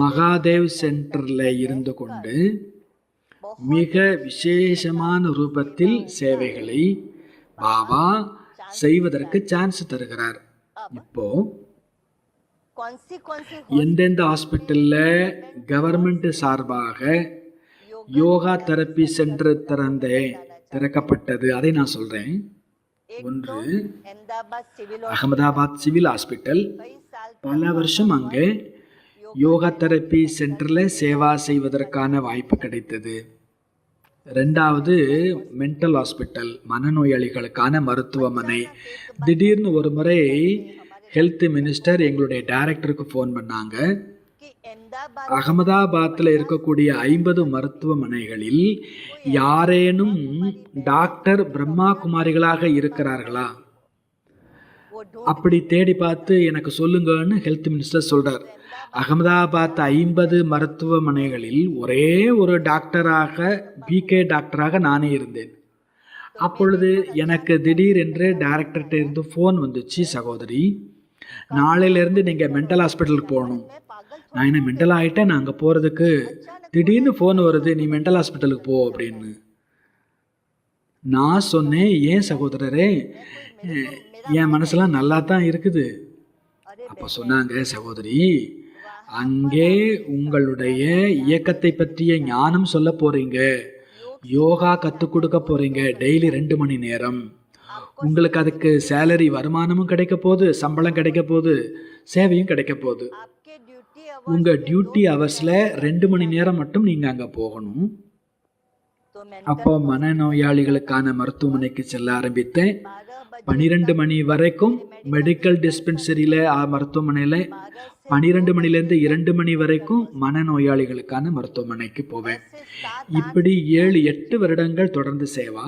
மகாதேவ் சென்டரில் இருந்து கொண்டு மிக விசேஷமான ரூபத்தில் சேவைகளை பாபா செய்வதற்கு சான்ஸ் தருகிறார். இப்போ எந்தெந்த ஹாஸ்பிட்டலில் கவர்மெண்ட் சார்பாக யோகா தெரப்பி சென்டர் திறந்த திறக்கப்பட்டது அதை நான் சொல்கிறேன் ஒன்று அகமதாபாத் சிவில் ஹாஸ்பிட்டல். பல வருஷம் அங்கே யோகா தெரப்பி சென்டரில் சேவா செய்வதற்கான வாய்ப்பு கிடைத்தது. ரெண்டாவது மென்டல் ஹாஸ்பிட்டல் மனநோயாளிகளுக்கான மருத்துவமனை. திடீர்னு ஒரு முறை ஹெல்த் மினிஸ்டர் எங்களுடைய டைரக்டருக்கு ஃபோன் பண்ணாங்க. அகமதாபாத்தில் இருக்கக்கூடிய ஐம்பது மருத்துவமனைகளில் யாரேனும் டாக்டர் பிரம்மா குமாரிகளாக இருக்கிறார்களா? அப்படி தேடி பார்த்து எனக்கு சொல்லுங்கன்னு ஹெல்த் மினிஸ்டர் சொல்கிறார் அகமதாபாத் ஐம்பது மருத்துவமனைகளில் ஒரே ஒரு டாக்டராக பிகே டாக்டராக நானே இருந்தேன். அப்பொழுது எனக்கு திடீரென்று டைரக்டர்கிட்ட இருந்து ஃபோன் வந்துச்சு சகோதரி நாளையிலேருந்து நீங்கள் மென்டல் ஹாஸ்பிட்டலுக்கு போகணும். நான் என்ன மென்டல் ஆகிட்டேன் நான் அங்கே போகிறதுக்கு திடீர்னு ஃபோன் வருது நீ மென்டல் ஹாஸ்பிட்டலுக்கு போ அப்படின்னு. நான் சொன்னேன் ஏன் சகோதரரே? என் மனசெல்லாம் நல்லா தான் இருக்குது. அப்போ சொன்னாங்க சகோதரி அங்கே உங்களுடைய இயக்கத்தை பற்றிய ஞானம் சொல்ல போறீங்க. யோகா கற்றுக் கொடுக்க போறீங்க டெய்லி ரெண்டு மணி நேரம். உங்களுக்கு அதுக்கு சேலரி வருமானமும் கிடைக்க போகுது சம்பளம் கிடைக்க போகுது சேவையும் கிடைக்க போகுது. உங்கள் டியூட்டி ஹவர்ஸில் ரெண்டு மணி நேரம் மட்டும் நீங்கள் அங்கே போகணும். அப்போ மனநோயாளிகளுக்கான மருத்துவமனைக்கு செல்ல ஆரம்பித்தேன். பன்னிரெண்டு மணி வரைக்கும் மெடிக்கல் டிஸ்பென்சரியில் மருத்துவமனையில் பன்னிரெண்டு மணிலேருந்து இரண்டு மணி வரைக்கும் மனநோயாளிகளுக்கான மருத்துவமனைக்கு போவேன். இப்படி ஏழு எட்டு வருடங்கள் தொடர்ந்து சேவா.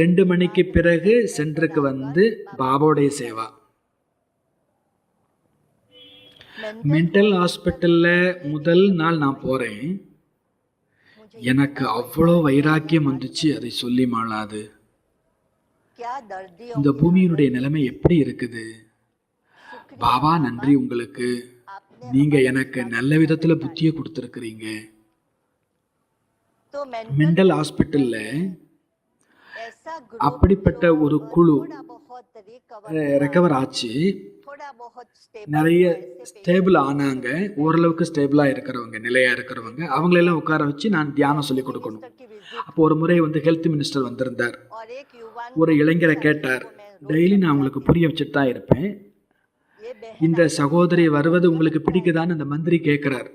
ரெண்டு மணிக்கு பிறகு சென்டருக்கு வந்து பாபாவுடைய சேவா. மென்டல் ஹாஸ்பிட்டலில் முதல் நாள் நான் போகிறேன் எனக்கு அவ்வளோ வைராக்கியம் வந்துச்சு அதை சொல்லி மாளாது. இந்த பூமியினுடைய நிலைமை எப்படி இருக்குது? பாபா நன்றி உங்களுக்கு. நீங்க எனக்கு நல்ல விதத்துல புத்திய கொடுத்துருக்குறீங்க. மெண்டல் ஹாஸ்பிட்டல்ல அப்படிப்பட்ட ஒரு குழு ரெக்கவர் ஆச்சு. நிறைய ஸ்டேபிள் ஆனாங்க. ஓரளவுக்கு ஸ்டேபிளாக இருக்கிறவங்க நிலையாக இருக்கிறவங்க அவங்களெல்லாம் உட்கார வச்சு நான் தியானம் சொல்லி கொடுக்கணும். அப்போ ஒரு முறை வந்து ஹெல்த் மினிஸ்டர் வந்திருந்தார். ஒரு இளைஞரை கேட்டார். டெய்லி நான் உங்களுக்கு புரிய வச்சுட்டு தான் இருப்பேன். இந்த சகோதரி வருவது உங்களுக்கு பிடிக்குதான்னு அந்த மந்திரி கேட்குறார்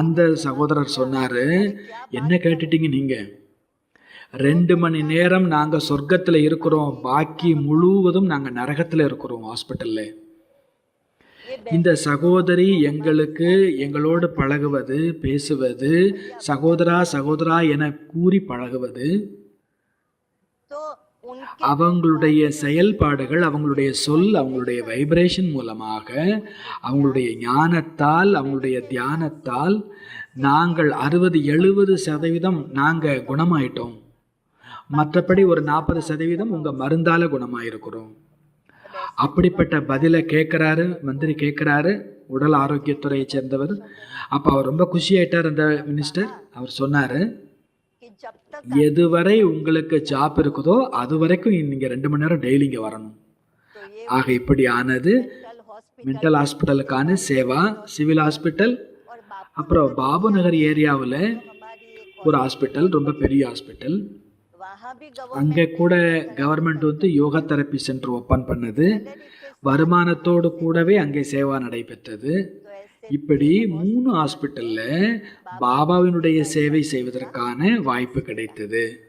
அந்த சகோதரர் சொன்னார் என்ன கேட்டுட்டீங்க நீங்கள் ரெண்டு மணி நேரம் நாங்கள் சொர்க்கத்தில் இருக்கிறோம். பாக்கி முழுவதும் நாங்கள் நரகத்தில் இருக்கிறோம் ஹாஸ்பிட்டலில். இந்த சகோதரி எங்களுக்கு எங்களோடு பழகுவது பேசுவது சகோதரா சகோதரா என கூறி பழகுவது. அவங்களுடைய செயல்பாடுகள் அவங்களுடைய சொல் அவங்களுடைய வைப்ரேஷன் மூலமாக அவங்களுடைய ஞானத்தால் அவங்களுடைய தியானத்தால் நாங்கள் அறுபது எழுபது சதவீதம் நாங்கள் குணமாயிட்டோம். மற்றபடி ஒரு நாற்பது சதவீதம் உங்கள் மருந்தால் குணமாயிருக்கிறோம். அப்படிப்பட்ட பதிலை கேட்குறாரு மந்திரி கேட்குறாரு உடல் ஆரோக்கியத்துறையை சேர்ந்தவர். அப்போ அவர் ரொம்ப குஷியாயிட்டார் அந்த மினிஸ்டர். அவர் சொன்னார் எதுவரை உங்களுக்கு ஜாப் இருக்குதோ அது வரைக்கும் நீங்கள் ரெண்டு மணி நேரம் டெய்லி இங்கே வரணும். ஆக இப்படி ஆனது மென்டல் ஹாஸ்பிட்டலுக்கான சேவா சிவில் ஹாஸ்பிட்டல் அப்புறம் பாபு நகர் ஏரியாவில் ஒரு ஹாஸ்பிட்டல் ரொம்ப பெரிய ஹாஸ்பிட்டல் அங்கே கூட கவர்மெண்ட் வந்து யோகா தெரப்பி சென்டர் ஓப்பன் பண்ணது. வருமானத்தோடு கூடவே அங்கே சேவா நடைபெற்றது. இப்படி மூணு ஹாஸ்பிட்டலில் பாபாவினுடைய சேவை செய்வதற்கான வாய்ப்பு கிடைத்தது.